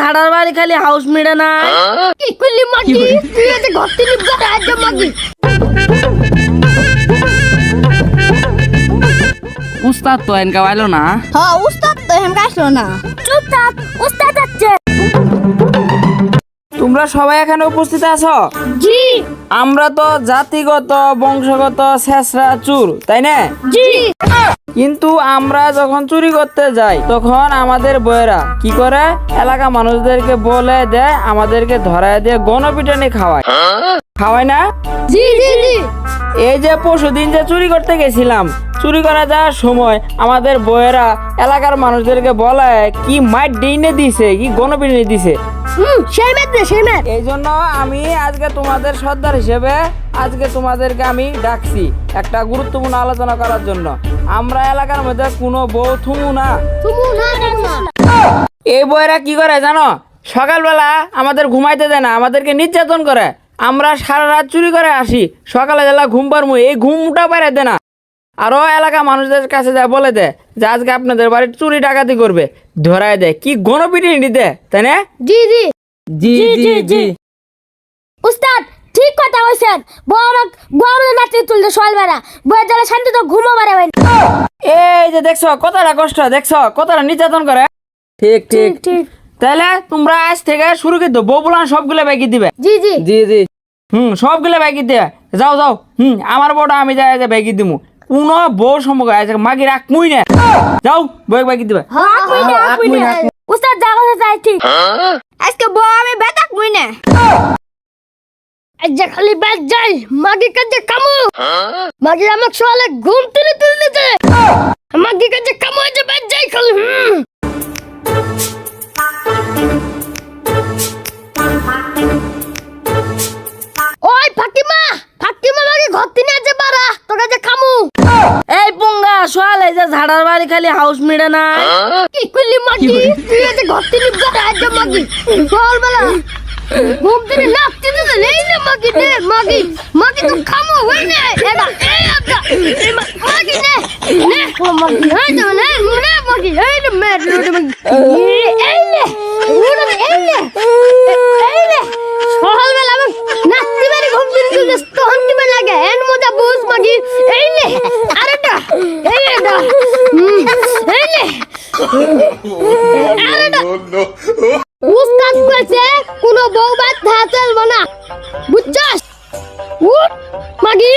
ঝাড়ার বাড়ি খালি হাউস মিড়ে না কি করলি মাগি? তুই এতে ঘর থেকে বেড়া মাগি। উস্তাদ তো এনকা না? হ্যাঁ উস্তাদ তো হেমকা আসলো না। চুপ থাক উস্তাদ যাচ্ছে তোমরা সবাই এখানে উপস্থিত আছো? জি। আমরা তো জাতিগত বংশগত শেষরা চুর তাই না? জি। কিন্তু আমরা যখন চুরি করতে যাই তখন আমাদের বইয়েরা কি করে? এলাকা মানুষদেরকে বলে দেয় আমাদেরকে ধরায় দিয়ে গণপিটানি খাওয়ায়। খাওয়ায় না? জি জি জি। এই যে পরশুদিন যে চুরি করতে গেছিলাম চুরি করা যাওয়ার সময় আমাদের বইয়েরা এলাকার মানুষদেরকে বলে কি মাইট ডিনে দিছে কি গণপিটানি দিছে? সেই সেই এই জন্য আমি আজকে তোমাদের সর্দার হিসেবে আজকে তোমাদেরকে আমি ডাকছি একটা গুরুত্বপূর্ণ আলোচনা করার জন্য। আমরা এলাকার মধ্যে কোনো বউ থুমু না। এই বইরা কি করে জানো? সকালবেলা আমাদের ঘুমাইতে দেয় না আমাদেরকে নির্যাতন করে। আমরা সারা রাত চুরি করে আসি সকালে বেলা ঘুম পারমু এই ঘুমটা পারে দে না। আরও এলাকা মানুষদের কাছে যা বলে দেয় যে আজকে আপনাদের বাড়ির চুরি ডাকাতি করবে। ধরায় দেয় কি গণপিটি দেয় তাই না? জি জি জি জি, জি। উস্তাদ কথা কইছেন? বড় বড় নাচে তুলতে সকাল বেলা বইয়ের জ্বালা শান্তি তো ঘুমো পারে ভাই এই যে দেখছ কতটা কষ্ট দেখছ কতটা নির্যাতন করে। ঠিক ঠিক ঠিক। তাহলে তোমরা আজ থেকে শুরু কিন্তু বউ বলান সবগুলো বাইকি দিবে। জি জি। জি জি। হুম সবগুলো বাইকি দিবে যাও যাও। হুম আমার বউটা আমি যাই যে বাইকি দিমু। কোনো বউ সম্পর্ক আছে মাগি রাখমুই না। যাও বউ বাইকি দিবে। মুইনে উস্তাদ যা কথা ঠিক। আজকে বউ আমি আজ খালি বেত যাই মাগি কাজে কামু। মাগি আমাকে সকালে ঘুম তুলে তুলে দে মাগি কাজে কামু যে বেত যাই খালি হুম। ওই ফাতিমা ফাতিমা মাগি ঘর থেকে আছে বারা তোর কাছে কামু। এই পুঙ্গা সোয়াল এই যে ঝাড়ার বাড়ি খালি হাউস মিড়ে না কি করলি মাগি? তুই এতে ঘর আছে মাগি। সকালবেলা থেকে নাচতে দিতে নেই না মাগি নে মাগি মাগি তো খামো হই না এটা এই আদা মাগি নে নে ও মাগি এই তো নে নে মাগি এই নে মে রোডে মাগি এই, নে রোডে এই নে এই নে সকালবেলা আমি নাচতে পারি থেকে তুলে তখন কি লাগে? এন মজা বুঝ মাগি এই নে আরেটা এই হুম, এই নে আরেটা উস্তাদ কইছে কোনো বউ বাদ ধা চলবো না। বুঝছস? উঠ মাগি।